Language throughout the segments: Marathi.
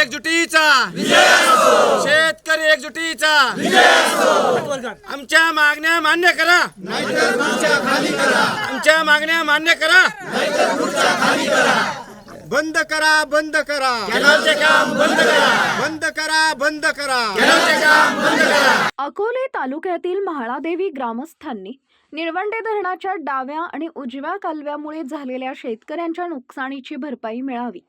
एकजुटीचा. शेतकरी एकजुटीचा. आमच्या मागण्या मान्य करा. आमच्या मागण्या मान्य करा. बंद करा बंद करा. काम बंद करा. बंद करा बंद करा. कॅनॉलचे काम बंद करा. अकोले तालुक्यातील म्हाळादेवी ग्रामस्थांनी निळवंडे धरणाच्या डाव्या आणि उजव्या कालव्यामुळे झालेल्या शेतकऱ्यांच्या नुकसानीची भरपाई मिळावी.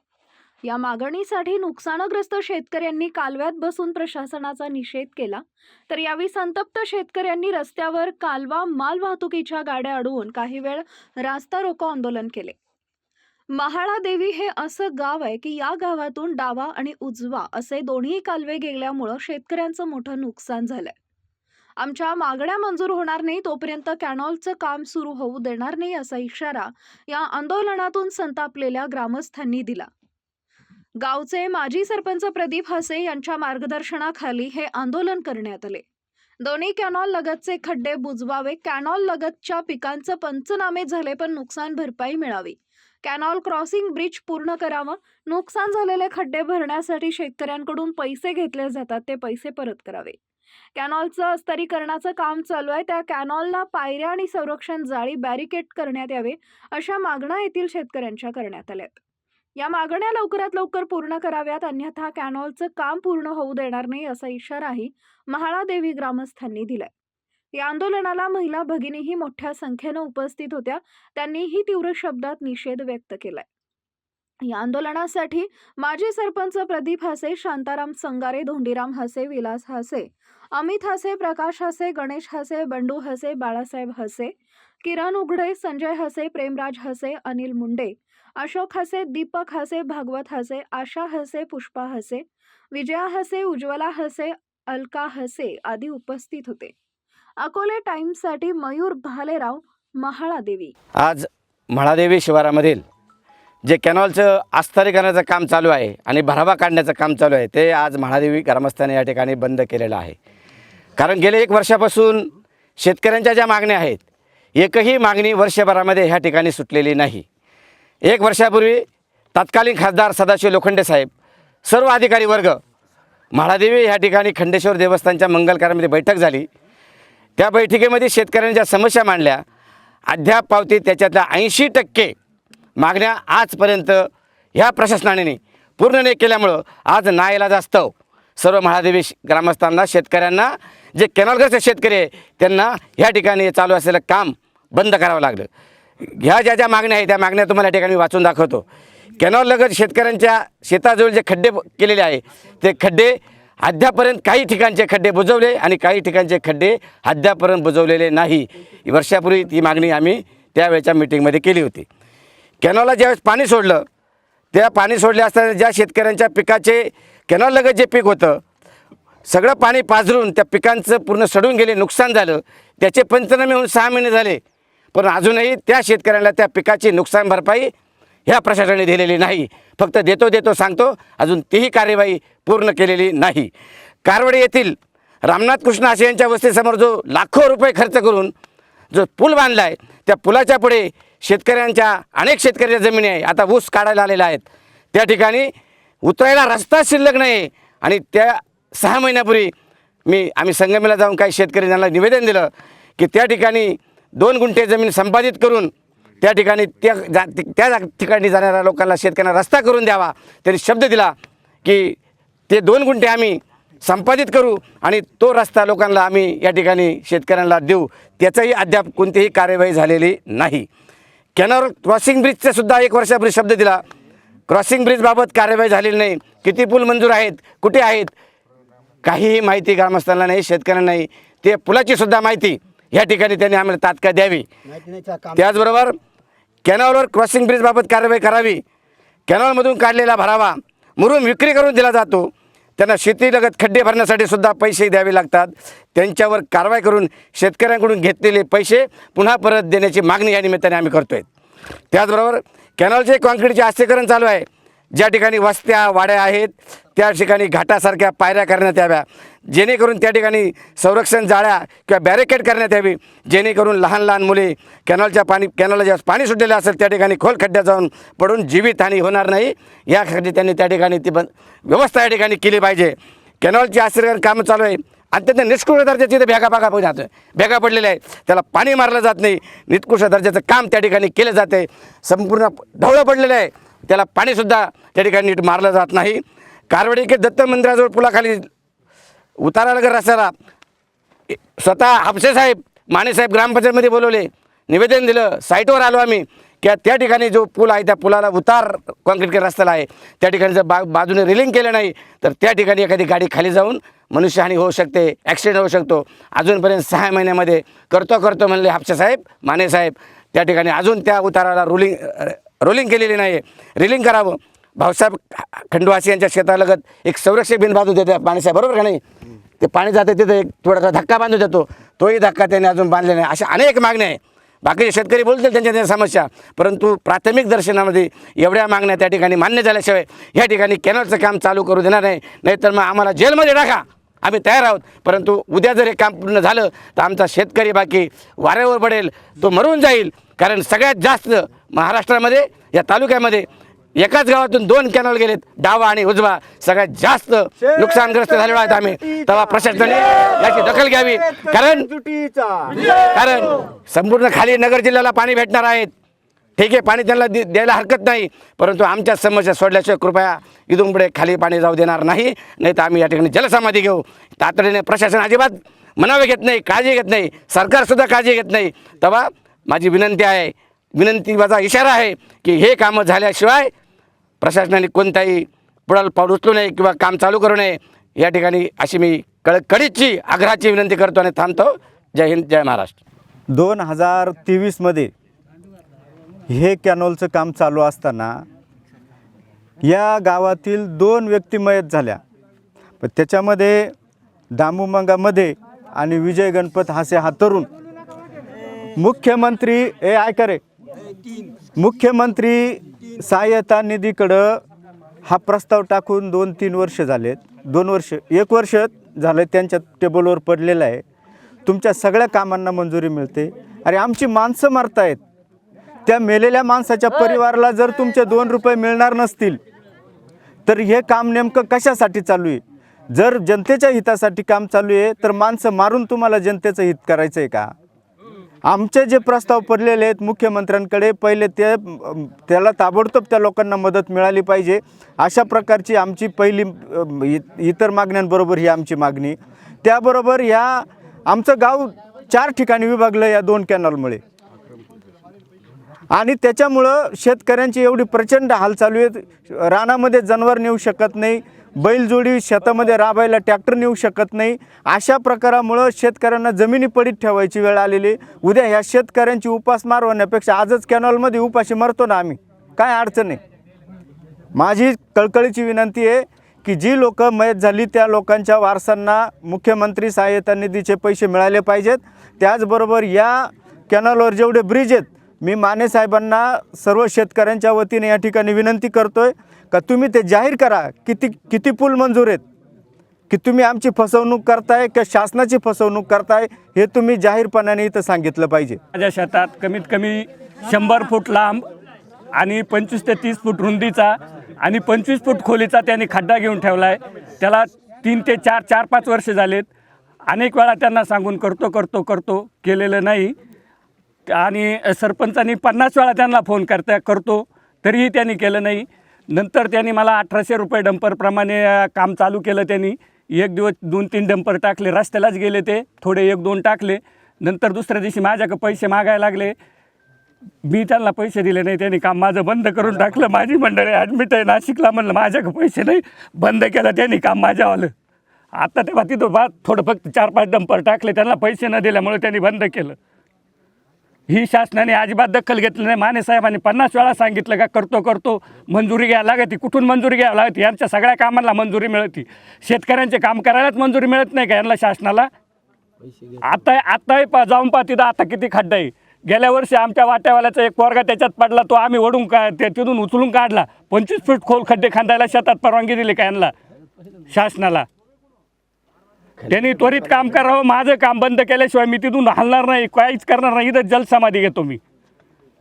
या मागणीसाठी नुकसानग्रस्त शेतकऱ्यांनी कालव्यात बसून प्रशासनाचा निषेध केला. तर यावेळी संतप्त शेतकऱ्यांनी रस्त्यावर कालवा मालवाहतुकीच्या गाड्या अडवून काही वेळ रास्ता रोको आंदोलन केले. महाळादेवी हे असं गाव आहे की या गावातून डावा आणि उजवा असे दोन्ही कालवे गेल्यामुळं शेतकऱ्यांचं मोठं नुकसान झालंय. आमच्या मागण्या मंजूर होणार नाही तोपर्यंत कॅनॉलचं काम सुरू होऊ देणार नाही असा इशारा या आंदोलनातून संतापलेल्या ग्रामस्थांनी दिला. गावचे माजी सरपंच प्रदीप हसे यांच्या मार्गदर्शनाखाली हे आंदोलन करण्यात आले. दोन्ही कॅनॉल लगतचे खड्डे बुजवावे कॅनॉल लगतच्या पिकांचं पंचनामे झाले पण नुकसान भरपाई मिळावी. कॅनॉल क्रॉसिंग ब्रिज पूर्ण करावं नुकसान झालेले खड्डे भरण्यासाठी शेतकऱ्यांकडून पैसे घेतले जातात ते पैसे परत करावे. कॅनॉलचं स्तरीकरणाचं काम चालू आहे त्या कॅनॉलला पायऱ्या आणि संरक्षण जाळी बॅरिकेड करण्यात यावे अशा मागण्या येथील शेतकऱ्यांच्या करण्यात आल्यात. या मागण्या लवकरात लवकर पूर्ण कराव्यात अन्यथा कॅनॉलचं काम पूर्ण होऊ देणार नाही असा इशाराही महाळादेवी ग्रामस्थांनी दिलाय. या आंदोलनाला महिला भगिनीही मोठ्या संख्येनं उपस्थित होत्या त्यांनीही तीव्र शब्दात निषेध व्यक्त केलाय. या आंदोलनासाठी माजी सरपंच प्रदीप हसे शांताराम संगारे धोंडीराम हसे विलास हसे अमित हसे प्रकाश हसे गणेश हसे बंडू हसे बाळासाहेब हसे किरण उघडे संजय हसे प्रेमराज हसे अनिल मुंडे अशोक हसे दीपक हसे भागवत हसे आशा हसे पुष्पा हसे विजया हसे उज्ज्वला हसे अलका हसे आदी उपस्थित होते. अकोले टाइम्ससाठी मयूर भालेराव महाळादेवी आज म्हाळादेवी शिवारामधील जे कॅनॉलचं आस्थारीकरणाचं काम चालू आहे आणि भरावा काढण्याचं काम चालू आहे ते आज म्हाळादेवी ग्रामस्थांनी या ठिकाणी बंद केलेलं आहे. कारण गेले एक वर्षापासून शेतकऱ्यांच्या ज्या मागण्या आहेत एकही मागणी वर्षभरामध्ये ह्या ठिकाणी सुटलेली नाही. एक वर्षापूर्वी तत्कालीन खासदार सदाशिव लोखंडे साहेब सर्व अधिकारी वर्ग म्हाळादेवी ह्या ठिकाणी खंडेश्वर देवस्थानच्या मंगलकारामध्ये बैठक झाली. त्या बैठकीमध्ये शेतकऱ्यांनी ज्या समस्या मांडल्या अद्याप पावती त्याच्यातल्या ऐंशी टक्के मागण्या आजपर्यंत ह्या प्रशासनाने पूर्ण नाही केल्यामुळं आज नाईलाज असतं सर्व महादेवी ग्रामस्थांना शेतकऱ्यांना जे कॅनॉलग्रस्त शेतकरी आहे त्यांना ह्या ठिकाणी चालू असलेलं काम बंद करावं लागलं. ह्या ज्या ज्या मागण्या आहेत त्या मागण्या तुम्हाला या ठिकाणी वाचून दाखवतो. कॅनॉल लगत शेतकऱ्यांच्या शेताजवळ जे खड्डे केलेले आहे ते खड्डे अद्यापर्यंत काही ठिकाणचे खड्डे बुजवले आणि काही ठिकाणचे खड्डे अद्यापर्यंत बुजवलेले नाही. वर्षापूर्वी ती मागणी आम्ही त्यावेळच्या मिटिंगमध्ये केली होती. कॅनॉलला ज्यावेळेस पाणी सोडलं त्या पाणी सोडले असताना ज्या शेतकऱ्यांच्या पिकाचे कॅनॉललगत जे पीक होतं सगळं पाणी पाझरून त्या पिकांचं पूर्ण सडून गेले नुकसान झालं त्याचे पंचनामे होऊन सहा महिने झाले. पण अजूनही त्या शेतकऱ्यांना त्या पिकाची नुकसान भरपाई ह्या प्रशासनाने दिलेली नाही. फक्त देतो देतो सांगतो अजून तीही कार्यवाही पूर्ण केलेली नाही. कारवडे येथील रामनाथ कृष्ण आशे यांच्या वस्तीसमोर जो लाखो रुपये खर्च करून जो पूल बांधला आहे त्या पुलाच्या पुढे शेतकऱ्यांच्या अनेक शेतकऱ्याच्या जमिनी आहे. आता ऊस काढायला आलेला आहेत. त्या ठिकाणी उतरायला रस्ता शिल्लक नाही आणि त्या सहा महिन्यापूर्वी मी आम्ही संगमेला जाऊन काही शेतकरी निवेदन दिलं की त्या ठिकाणी दोन गुंठे जमीन संपादित करून त्या ठिकाणी त्या जा त्या जा- ठिकाणी जाणाऱ्या लोकांना शेतकऱ्यांना रस्ता करून द्यावा. त्यांनी शब्द दिला की ते दोन गुंठे आम्ही संपादित करू आणि तो रस्ता लोकांना आम्ही या ठिकाणी शेतकऱ्यांना देऊ. त्याचाही अद्याप कोणतीही कार्यवाही झालेली नाही. कॅनॉल क्रॉसिंग ब्रिजचा सुद्धा एक वर्षापूर्वी शब्द दिला. क्रॉसिंग ब्रिजबाबत कार्यवाही झालेली नाही. किती पूल मंजूर आहेत? कुठे आहेत? काहीही माहिती ग्रामस्थांना नाही शेतकऱ्यांना नाही. ते पुलाची सुद्धा माहिती या ठिकाणी त्यांनी आम्हाला तात्काळ द्यावी. त्याचबरोबर कॅनॉलवर क्रॉसिंग ब्रिजबाबत कार्यवाही करावी. कॅनॉलमधून काढलेला भरावा. मुरून विक्री करून दिला जातो. त्यांना शेतीलगत खड्डे भरण्यासाठी सुद्धा पैसे द्यावे लागतात. त्यांच्यावर कारवाई करून शेतकऱ्यांकडून घेतलेले पैसे पुन्हा परत देण्याची मागणी या निमित्ताने आम्ही करतो आहे त्याचबरोबर कॅनॉलचे कॉन्क्रीटचे आस्तीकरण चालू आहे. ज्या ठिकाणी वस्त्या वाड्या आहेत त्या ठिकाणी घाटासारख्या पायऱ्या करण्यात याव्या. जेणेकरून त्या ठिकाणी संरक्षण जाळ्या किंवा बॅरिकेड करण्यात यावी. जेणेकरून लहान लहान मुले कॅनॉलच्या पाणी कॅनलला जेव्हा पाणी सुटलेलं असेल त्या ठिकाणी खोल खड्ड्यात जाऊन पडून जीवितहानी होणार नाही. यासाठी त्यांनी त्या ठिकाणी ती पण व्यवस्था या ठिकाणी केली पाहिजे. कॅनॉलची आश्रय कामं चालू आहे. अत्यंत निष्कृष्ट दर्जाची इथे भेगा बागा पण जातो भेगा पडलेल्या आहेत. त्याला पाणी मारलं जात नाही. निकृष्ट दर्जाचं काम त्या ठिकाणी केलं जाते संपूर्ण ढवळं पडलेलं आहे. त्याला पाणीसुद्धा त्या ठिकाणी नीट मारलं जात नाही. कारवडी के दत्त मंदिराजवळ पुलाखाली उतारा नगर रस्त्याला. स्वतः हापसे साहेब मानेसाहेब ग्रामपंचायतमध्ये बोलवले. निवेदन दिलं. साईटवर आलो आम्ही. की त्या ठिकाणी जो पूल आहे त्या पुलाला उतार कॉन्क्रीट रस्त्याला आहे. त्या ठिकाणी जर बा बाजूने रिलिंग केलं नाही तर त्या ठिकाणी एखादी गाडी खाली जाऊन मनुष्यहानी होऊ शकते ॲक्सिडेंट होऊ शकतो. अजूनपर्यंत सहा महिन्यामध्ये करतो करतो म्हणले हापसेसाहेब माने साहेब. त्या ठिकाणी अजून त्या उताराला रोलिंग रोलिंग केलेली नाही रिलिंग करावं. भाऊसाहेब खंडवासी यांच्या शेतालगत एक संरक्षक बिन बांधून देते पाणीसाहेब बरोबर का नाही? ते पाणी जाते तिथे एक थोडासा धक्का बांधून देतो. तोही धक्का त्यांनी अजून बांधले नाही. अशा अनेक मागण्या आहे बाकीचे शेतकरी बोलतील त्यांच्या त्यांच्या समस्या. परंतु प्राथमिक दर्शनामध्ये एवढ्या मागण्या त्या ठिकाणी मान्य झाल्याशिवाय या ठिकाणी कॅनलचं काम चालू करू देणार नाही. नाहीतर मग आम्हाला जेलमध्ये टाका. आम्ही तयार आहोत. परंतु उद्या जर हे काम पूर्ण झालं तर आमचा शेतकरी बाकी वाऱ्यावर पडेल तो मरून जाईल. कारण सगळ्यात जास्त महाराष्ट्रामध्ये या तालुक्यामध्ये एकाच गावातून दोन कॅनॉल गेलेत डावा आणि उजवा. सगळ्यात जास्त नुकसानग्रस्त झालेलो आहेत आम्ही. तेव्हा प्रशासनाने याची दखल घ्यावी. कारण कारण संपूर्ण खाली नगर जिल्ह्याला पाणी भेटणार आहेत. ठीक आहे पाणी त्यांना दि द्यायला हरकत नाही. परंतु आमच्या समस्या सोडल्याशिवाय कृपया इथून पुढे खाली पाणी जाऊ देणार नाही. नाही तर आम्ही या ठिकाणी जलसमाधी घेऊ. तातडीने प्रशासन अजिबात मनावे घेत नाही काळजी घेत नाही. सरकारसुद्धा काळजी घेत नाही. तेव्हा माझी विनंती आहे विनंती माझा इशारा आहे की हे कामं झाल्याशिवाय प्रशासनाने कोणताही पुढाल पाऊल उचलू नये किंवा काम चालू करू नये. या ठिकाणी अशी मी कळकळीची आग्रहाची विनंती करतो आणि थांबतो. जय हिंद जय महाराष्ट्र. दोन हजार तेवीसमध्ये हे कॅनॉलचं काम चालू असताना या गावातील दोन व्यक्ती मयत झाल्या. पण त्याच्यामध्ये दामुमंगामध्ये आणि विजय गणपत हासे हा तरुण. मुख्यमंत्री ए ऐका रे. मुख्यमंत्री सहाय्यता निधीकडं हा प्रस्ताव टाकून दोन तीन वर्ष झालेत. दोन वर्ष एक वर्ष झालं त्यांच्या टेबलवर पडलेलं आहे. तुमच्या सगळ्या कामांना मंजुरी मिळते. अरे आमची माणसं मारतायत. त्या मेलेल्या माणसाच्या परिवाराला जर तुमचे दोन रुपये मिळणार नसतील तर हे काम नेमकं कशासाठी चालू आहे? जर जनतेच्या हितासाठी काम चालू आहे तर माणसं मारून तुम्हाला जनतेचं हित करायचं आहे का? आमचे जे प्रस्ताव पडलेले आहेत मुख्यमंत्र्यांकडे पहिले ते त्याला ताबडतोब त्या लोकांना मदत मिळाली पाहिजे. अशा प्रकारची आमची पहिली इतर मागण्यांबरोबर ही आमची मागणी. त्याबरोबर ह्या आमचं गाव चार ठिकाणी विभागलं या दोन कॅनॉलमुळे आणि त्याच्यामुळं शेतकऱ्यांची एवढी प्रचंड हाल चालू आहेत रानामध्ये जनावर नेऊ शकत नाही बैलजोडी शेतामध्ये राबायला ट्रॅक्टर नेऊ शकत नाही. अशा प्रकारामुळं शेतकऱ्यांना जमिनी पडीत ठेवायची वेळ आलेली उद्या ह्या शेतकऱ्यांची उपासमार होण्यापेक्षा आजच कॅनॉलमध्ये उपाशी मरतो ना आम्ही. काय अडचण आहे? माझी कळकळीची विनंती आहे की जी लोक मयत झाली त्या लोकांच्या वारसांना मुख्यमंत्री सहाय्यता निधीचे पैसे मिळाले पाहिजेत. त्याचबरोबर या कॅनॉलवर जेवढे ब्रिज आहेत मी माने साहेबांना सर्व शेतकऱ्यांच्या वतीने या ठिकाणी विनंती करतोय का तुम्ही ते जाहीर करा. किती किती पूल मंजूर आहेत? की तुम्ही आमची फसवणूक करताय का शासनाची फसवणूक करताय हे तुम्ही जाहीरपणाने इथं सांगितलं पाहिजे. माझ्या शेतात कमीत कमी शंभर फूट लांब आणि पंचवीस ते तीस फूट रुंदीचा आणि पंचवीस फूट खोलीचा त्यांनी खड्डा घेऊन ठेवला आहे त्याला तीन ते चार चार पाच वर्ष झालेत. अनेक वेळा त्यांना सांगून करतो करतो करतो केलेलं नाही. आणि सरपंचांनी पन्नास वेळा त्यांना फोन करता करतो. तरीही त्यांनी केलं नाही. नंतर त्यांनी मला अठराशे रुपये डंपरप्रमाणे काम चालू केलं त्यांनी. एक दिवस दोन तीन डंपर टाकले रस्त्यालाच गेले ते. थोडे एक दोन टाकले. नंतर दुसऱ्या दिवशी माझ्याकडे पैसे मागायला लागले. मी त्यांना पैसे दिले नाही. त्यांनी काम माझं बंद करून टाकलं. माझी मंडळी ॲडमिट आहे. नाशिकला म्हणलं माझ्याकडे पैसे नाही. बंद केलं त्यांनी काम माझ्यावालं. आता तेव्हा तिथं बा थोडं फक्त चार पाच डंपर टाकले. त्यांना पैसे न दिल्यामुळे त्यांनी बंद केलं. ही शासनाने अजिबात दखल घेतली नाही. माने साहेबांनी पन्नास वेळा सांगितलं का करतो करतो मंजुरी घ्यायला लागते. कुठून मंजुरी घ्यावी लागते? यांच्या सगळ्या कामांना मंजुरी मिळती. शेतकऱ्यांचे काम करायलाच मंजुरी मिळत नाही का यांना शासनाला? आता आत्ताही पा जाऊन पा तिथं आता किती खड्डा आहे. गेल्या वर्षी आमच्या वाट्यावाल्याचा एक पोरगा त्याच्यात पडला. तो आम्ही ओढून का ते तिथून उचलून काढला. पंचवीस फूट खोल खड्डे खांदायला शेतात परवानगी दिली का यांना? शासनाला. त्यांनी त्वरित काम करावं माझं काम बंद केल्याशिवाय मी तिथून हलणार नाही काहीच करणार नाही इथं जलसमाधी घेतो मी.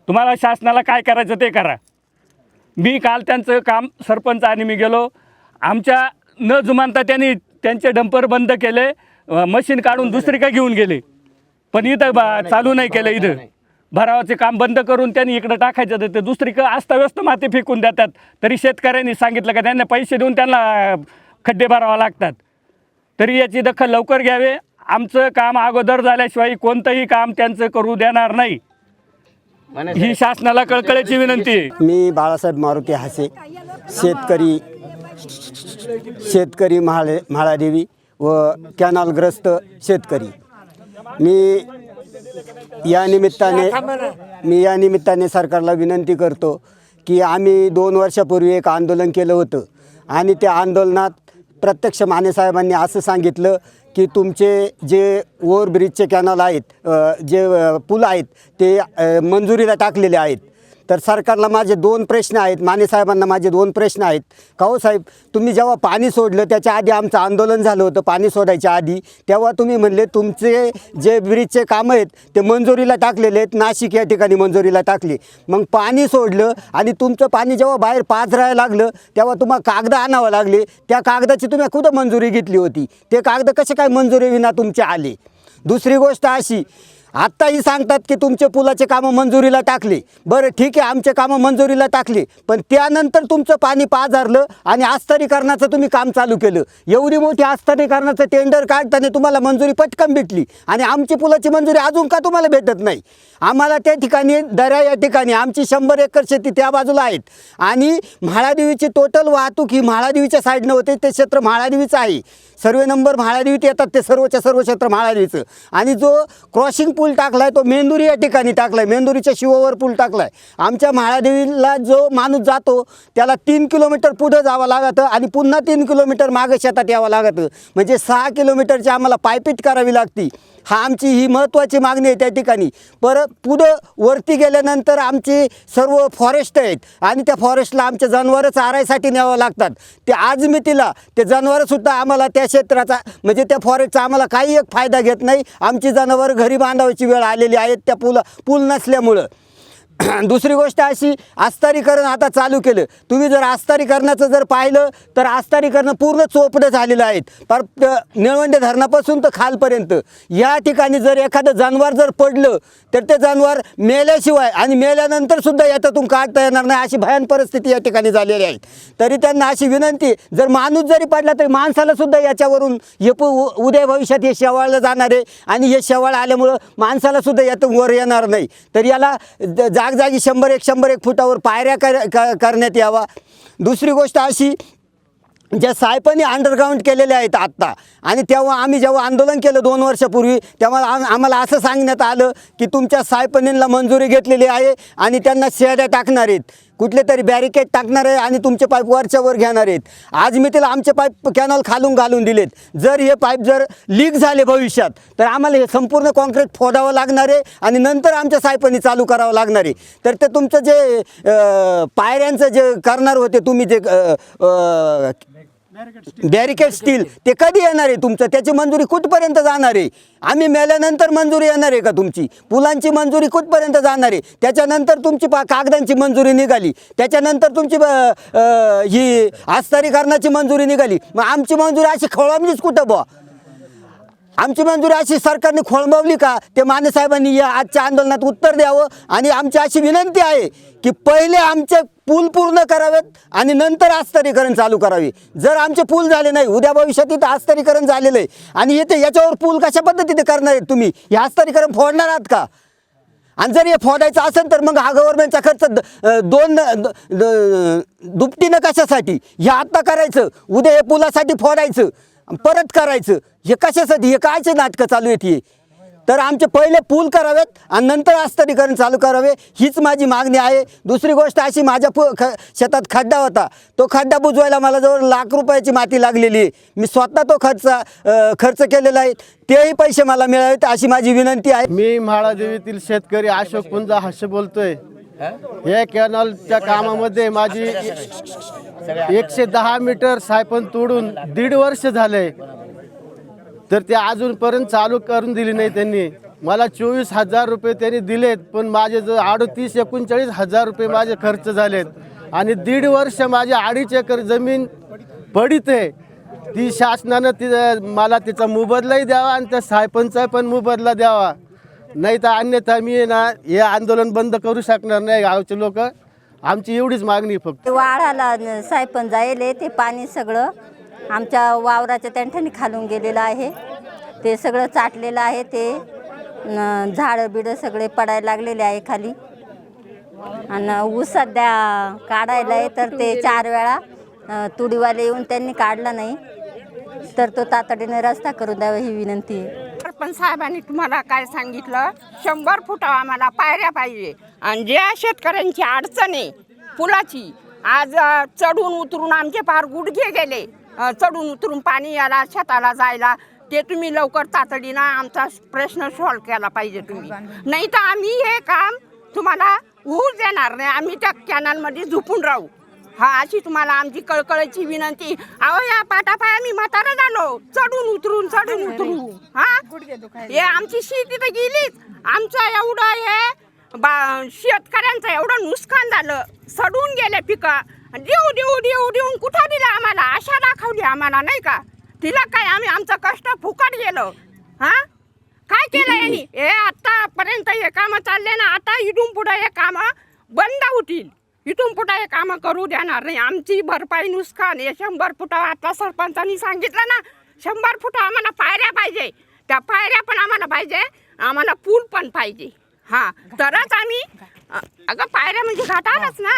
तुम्हाला शासनाला काय करायचं ते करा. मी काल त्यांचं काम सरपंच आणि मी गेलो. आमच्या न जुमानता त्यांनी त्यांचे डंपर बंद केले मशीन काढून दुसरी काय घेऊन गेले. पण इथं बा चालू नाही केलं इथं. भरावाचे काम बंद करून त्यांनी इकडं टाकायचं तर ते दुसरीकडं अस्ताव्यस्त माती फेकून देतात. तरी शेतकऱ्यांनी सांगितलं का त्यांना पैसे देऊन त्यांना खड्डे भरावा लागतात. तरी याची दखल लवकर घ्यावे. आमचं काम अगोदर झाल्याशिवाय कोणतंही काम त्यांचं करू देणार नाही. ही शासनाला कळकळीची विनंती आहे. मी बाळासाहेब मारुती हासे शेतकरी शेतकरी म्हाळे म्हाळादेवी व कॅनॉलग्रस्त शेतकरी. मी या निमित्ताने मी या निमित्ताने सरकारला विनंती करतो की आम्ही दोन वर्षापूर्वी एक आंदोलन केलं होतं आणि त्या आंदोलनात प्रत्यक्ष मानेसाहेबांनी असं सांगितलं की तुमचे जे ओव्हरब्रिजचे कॅनल आहेत जे पूल आहेत ते मंजुरीला टाकलेले आहेत. तर सरकारला माझे दोन प्रश्न आहेत माने साहेबांना माझे दोन प्रश्न आहेत. का हो साहेब तुम्ही जेव्हा पाणी सोडलं त्याच्या आधी आमचं आंदोलन झालं होतं पाणी सोडायच्या आधी. तेव्हा तुम्ही म्हणले तुमचे जे ब्रिजचे कामं आहेत ते मंजुरीला टाकलेले आहेत नाशिक या ठिकाणी मंजुरीला टाकली. मग पाणी सोडलं आणि तुमचं पाणी जेव्हा बाहेर पाझरायला लागलं तेव्हा तुम्हाला कागद आणावं लागले. त्या कागदाची तुम्ही कुठं मंजुरी घेतली होती? ते कागद कसे काय मंजुरी विना तुमचे आले? दुसरी गोष्ट अशी आत्ताही सांगतात की तुमचे पुलाचे कामं मंजुरीला टाकली. बरं ठीक आहे आमचे कामं मंजुरीला टाकली. पण त्यानंतर तुमचं पाणी पाझरलं आणि आस्तरीकरणाचं तुम्ही काम चालू केलं. एवढी मोठी आस्तरीकरणाचं टेंडर काढताना तुम्हाला मंजुरी पटकन भेटली. आणि आमची पुलाची मंजुरी अजून का तुम्हाला भेटत नाही? आम्हाला त्या ठिकाणी दऱ्या या ठिकाणी आमची शंभर एकर शेती त्या बाजूला आहेत. आणि म्हाळादेवीची टोटल वाहतूक ही म्हाळादेवीच्या साईडनं होते ते क्षेत्र म्हाळादेवीचं आहे. सर्वे नंबर म्हाळादेवीत येतात ते सर्वच्या सर्व क्षेत्र म्हाळादेवीचं आणि जो क्रॉसिंग पूल टाकला आहे तो मेंदुरी या ठिकाणी टाकला आहे मेंदुरीच्या शिवावर पूल टाकला आहे आमच्या म्हाळादेवीला जो माणूस जातो त्याला तीन किलोमीटर पुढं जावं लागतं आणि पुन्हा तीन किलोमीटर मागं शेतात यावं लागतं. म्हणजे सहा किलोमीटरची आम्हाला पायपीट करावी लागती. हा आमची ही महत्त्वाची मागणी आहे त्या ठिकाणी. परत पुढं वरती गेल्यानंतर आमची सर्व फॉरेस्ट आहेत आणि त्या फॉरेस्टला आमचे जनावरं चारायसाठी न्यावं लागतात. ते आज मितीला ते जनावरंसुद्धा आम्हाला त्या क्षेत्राचा म्हणजे त्या फॉरेस्टचा आम्हाला काही एक फायदा घेत नाही. आमची जनावरं घरी बांधावायची वेळ आलेली आहेत त्या पुल पूल नसल्यामुळं. दुसरी गोष्ट अशी आस्तारीकरण आता चालू केलं. तुम्ही जर आस्तारीकरणाचं जर पाहिलं तर आस्तारीकरण पूर्ण चोपडं झालेलं आहेत. पर निळवंडे धरणापासून तर खालपर्यंत. या ठिकाणी जर एखादं जनावर जर पडलं तर ते जनावर मेल्याशिवाय आणि मेल्यानंतरसुद्धा याच्यातून काढता येणार नाही अशी भयान परिस्थिती या ठिकाणी झालेली आहे. तरी त्यांना अशी विनंती जर माणूस जरी पडला तरी माणसालासुद्धा याच्यावरून हे पु उ- उद्या भविष्यात हे शेवाळलं जाणार आहे. आणि हे शेवाळ आल्यामुळं माणसालासुद्धा यातून वर येणार नाही. तर याला ज- जागजागी शंभर एक शंभर एक फुटावर पायऱ्या कर क- करण्यात यावा. दुसरी गोष्ट अशी ज्या सायपांनी अंडरग्राऊंड केलेल्या आहेत आत्ता आणि तेव्हा आम्ही जेव्हा आंदोलन केलं दोन वर्षापूर्वी तेव्हा आम- आम्हाला असं सांगण्यात आलं की तुमच्या सायपनींना मंजुरी घेतलेली आहे आणि त्यांना शेड्या टाकणार आहेत. कुठले तरी बॅरिकेड टाकणार आहे आणि तुमचे पाईप वरच्या वर घेणार आहेत. आज मी त्याला आमचे पाईप कॅनॉल खालून घालून दिलेत. जर हे पाईप जर लीक झाले भविष्यात तर आम्हाला हे संपूर्ण कॉन्क्रीट फोडावं लागणार आहे आणि नंतर आमच्या सायपणी चालू करावं लागणार आहे. तर ते तुमचं जे पायऱ्यांचं जे करणार होते तुम्ही जे बॅरिकेड स्टील ते कधी येणार आहे तुमचं? त्याची मंजुरी कुठपर्यंत जाणार आहे? आम्ही मेल्यानंतर मंजुरी येणार आहे का तुमची? पुलांची मंजुरी कुठपर्यंत जाणार आहे? त्याच्यानंतर तुमची पा कागदांची मंजुरी निघाली. त्याच्यानंतर तुमची ही आस्तरीकरणाची मंजुरी निघाली. मग आमची मंजुरी अशी खवळामलीच कुठं बुवा? आमची मंजुरी अशी सरकारने खोळंबवली का? ते माने साहेबांनी या आजच्या आंदोलनात उत्तर द्यावं आणि आमची अशी विनंती आहे की पहिले आमचे पूल पूर्ण करावेत आणि नंतर आस्तरीकरण चालू करावे. जर आमचे पूल झाले नाही उद्या भविष्यात इथं आस्तरीकरण झालेलं आहे. आणि येते याच्यावर पूल कशा पद्धतीने करणार आहेत तुम्ही? हे आस्तरीकरण फोडणार आहात का? आणि जर हे फोडायचं असेल तर मग हा गव्हर्नमेंटचा खर्च द- दोन द- द- दुपटीनं कशासाठी? हे आत्ता करायचं उद्या हे पुलासाठी फोडायचं परत करायचं. हे कशासाठी? हे कायचे नाटकं चालू आहेत हे? तर आमचे पहिले पूल करावेत आणि नंतर आस्तरीकरण चालू करावे हीच माझी मागणी आहे. दुसरी गोष्ट अशी माझ्या पु ख शेतात खड्डा होता. तो खड्डा बुजवायला मला जवळ लाख रुपयाची माती लागलेली. आहे मी स्वतः तो खर्च खर्च केलेला आहे. तेही पैसे मला मिळावेत अशी माझी विनंती आहे. मी म्हाळादेवीतील शेतकरी अशोक पुंजा हास्य बोलतोय. या कॅनॉलच्या कामामध्ये माझी एकशे दहा मीटर सायपन तोडून दीड वर्ष झालंय तर ते अजूनपर्यंत चालू करून दिली नाही त्यांनी. मला चोवीस हजार रुपये त्यांनी दिलेत पण माझे जो अडतीस एकोणचाळीस हजार रुपये माझे खर्च झालेत. आणि दीड वर्ष माझी अडीच एकर जमीन पडीत आहे. ती शासनानं ती मला तिचा मोबदलाही द्यावा आणि त्या सायपंचा पण मोबदला द्यावा. नाही तर अन्यथा मी ना हे आंदोलन बंद करू शकणार नाही गावचे लोक. आमची एवढीच मागणी फक्त. वाढाला न- सायपन जायले ते पाणी सगळं आमच्या वावराच्या त्यांठ्याने खालून गेलेलं आहे. ते सगळं चाटलेलं आहे ते झाडं बिडं सगळे पडायला लागलेले आहे खाली. आणि ऊस सध्या काढायला आहे तर ते चार वेळा तुडीवाले येऊन त्यांनी काढला नाही. तर तो तातडीने रस्ता करून द्यावा ही विनंती आहे. सरपंच साहेबांनी तुम्हाला काय सांगितलं? शंभर फुट आम्हाला पायऱ्या पाहिजे. आणि ज्या शेतकऱ्यांची अडचण आहे पुलाची आज चढून उतरून आमचे फार गुडघे गेले. चढून उतरून पाणी याला शेताला जायला ते तुम्ही लवकर तातडीनं आमचा प्रश्न सॉल्व केला पाहिजे तुम्ही. नाही तर आम्ही हे काम तुम्हाला होऊ देणार नाही. आम्ही त्या कॅनलमध्ये झोपून राहू. हा अशी तुम्हाला आमची कळकळीची विनंती. अहो या पाटापाय आम्ही म्हातारा झालो. चढून उतरून चढून उतरू हा? हे आमची शेती तर गेलीच. आमचं एवढं हे बा शेतकऱ्यांचं एवढं नुकसान झालं. सडून गेले पिकं. देऊ देऊ देऊ देऊन कुठं दिलं आम्हाला? आशा दाखवली आम्हाला नाही का? तिला काय आम्ही आमचं कष्ट फुकट गेलो. हा? काय केलं यांनी? हे आतापर्यंत हे कामं चालले ना आता इथून पुढं हे कामं बंद होतील. इथून पुढं हे कामं करू देणार नाही. आमची भरपाई नुकसान हे शंभर फुटं आता सरपंचांनी सांगितलं ना शंभर फुटं आम्हाला पायऱ्या पाहिजे. त्या पायऱ्या पण आम्हाला पाहिजे. आम्हाला पूल पण पाहिजे. हा तरच आम्ही अगं पायऱ्या म्हणजे घाटालाच ना.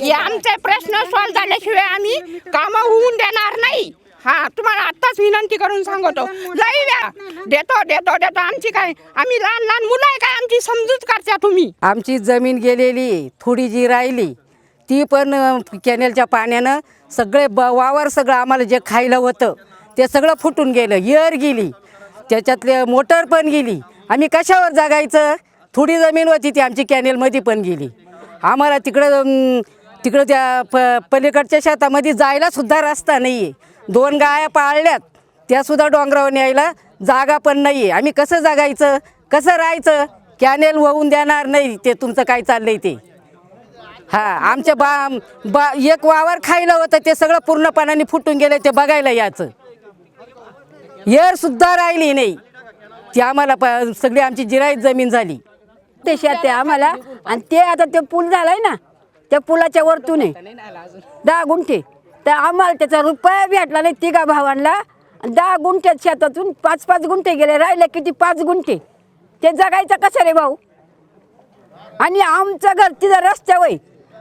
हे आमचे प्रश्न सॉल्व झाल्याशिवाय आम्ही कामं होऊन देणार नाही. हा तुम्हाला आत्ताच विनंती करून सांगतो. लई द्या देतो देतो देतो. आमची काय आम्ही लहान लहान मुलं आहे काय? आमची समजूत करता तुम्ही. आमची जमीन गेलेली थोडी जी राहिली ती पण कॅनेलच्या पाण्यानं सगळे ब वावर सगळं आम्हाला जे खायला होतं ते सगळं फुटून गेलं. इयर गेली. त्याच्यातले मोटर पण गेली. आम्ही कशावर जगायचं? थोडी जमीन होती ती आमची कॅनेलमध्ये पण गेली. आम्हाला तिकडं तिकडं त्या प पलीकडच्या शेतामध्ये जायलासुद्धा रस्ता नाही आहे दोन गाया पाळल्यात त्यासुद्धा डोंगरावर न्यायला जागा पण नाही आहे आम्ही कसं जगायचं कसं राहायचं? कॅनेल होऊन देणार नाही ते तुमचं काय चाललंय ते? हा आमच्या बा बा एक वावर खायला होतं ते सगळं पूर्णपणाने फुटून गेलं ते बघायला याचं एअरसुद्धा राहिली नाही. ती आम्हाला प सगळी आमची जिराईत जमीन झाली. ते शेत आहे आम्हाला. आणि ते आता ते पूल झालाय ना त्या पुलाच्या वरतून आहे. दहा गुंठे. तर आम्हाला त्याचा रुपया भेटला नाही तिघा भावांना. दहा गुंठ्यात शेतातून पाच पाच गुंठे गेले. राहिले किती? पाच गुंठे. ते जगायचं कसं रे भाऊ? आणि आमचं घर तिथं रस्त्यावर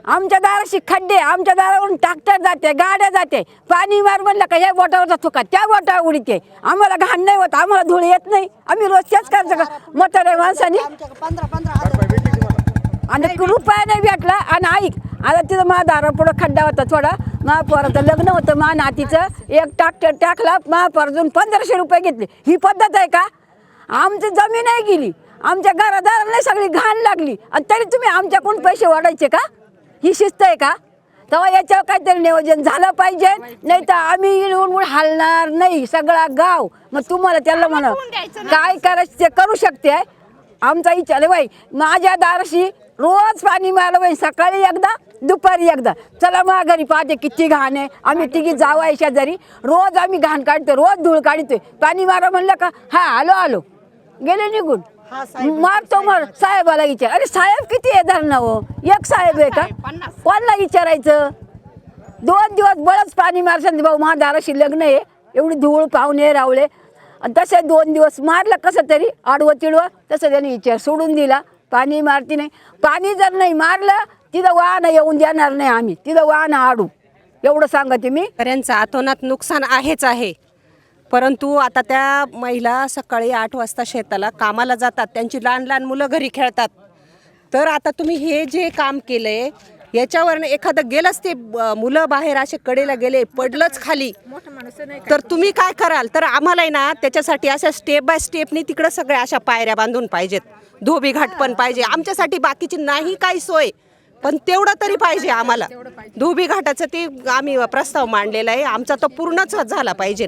आमच्या दाराशी खड्डे आमच्या दारावरून ट्रॅक्टर जाते गाड्या जाते. पाणी मार म्हणलं का या बोटावरचा थुका त्या बोटावर उडीते. आम्हाला घाण नाही होत आम्हाला धूळ येत नाही. आम्ही रोज तेच करायचं का? म्हाताऱ्या माणसाने. आणि रुपया नाही भेटला. आणि ऐक आता तिथं मा दारा पुढं खड्डा होता थोडा. महापौराचं लग्न होतं मा नातीचं. एक ट्रॅक्टर टाकला महापौरातून पंधराशे रुपये घेतले. ही पद्धत आहे का? आमची जमीन नाही गेली. आमच्या घरादाराला सगळी घाण लागली. आणि तरी तुम्ही आमच्याकडून पैसे वाढायचे का? ही शिस्त आहे का? तेव्हा याच्यावर काहीतरी नियोजन झालं पाहिजे. नाही तर आम्ही येऊन हलणार नाही. सगळा गाव. मग तुम्हाला त्याला म्हणा काय करायचं ते करू शकते? आमचा विचार बाई माझ्या दाराशी रोज पाणी मारलं बाई सकाळी एकदा दुपारी एकदा. चला मग घरी पाहते किती घाण आहे. आम्ही तिघी जावाय शेजारी. रोज आम्ही घाण काढतो रोज धूळ काढतोय. पाणी मारा म्हणलं का? हा आलो आलो. गेले निघून. मारतो मार साहेबाला विचार. अरे साहेब किती आहे धरणं हो? एक साहेब आहे का? कोणाला विचारायचं? दोन दिवस बळच पाणी मारशाल भाऊ महादाराशी लग्न आहे. एवढी धूळ पाहुणे रावळे. आणि तसे दोन दिवस मारलं कसं तरी आडवं तिडवं तसं त्याने विचार सोडून दिला. पाणी मारती नाही. पाणी जर नाही मारलं तिथं वाहन येऊन देणार नाही आम्ही. तिथं वाहन आडू. एवढं सांगते मी. शेतकऱ्यांचं अतोनात नुकसान आहेच आहे. परंतु आता त्या महिला सकाळी आठ वाजता शेताला कामाला जातात. त्यांची लहान लहान मुलं घरी खेळतात. तर आता तुम्ही हे जे काम केलं आहे याच्यावर एखादं गेलंच ते मुलं बाहेर असे कडेला गेले पडलंच खाली. तर तुम्ही काय कराल? तर आम्हाला आहे ना त्याच्यासाठी अशा स्टेप बाय स्टेपनी तिकडं सगळ्या अशा पायऱ्या बांधून पाहिजेत. धोबी घाट पण पाहिजे. आमच्यासाठी बाकीची नाही काही सोय पण तेवढं तरी पाहिजे आम्हाला. धोबी घाटाचं ते आम्ही प्रस्ताव मांडलेला आहे. आमचा तो पूर्णच झाला पाहिजे.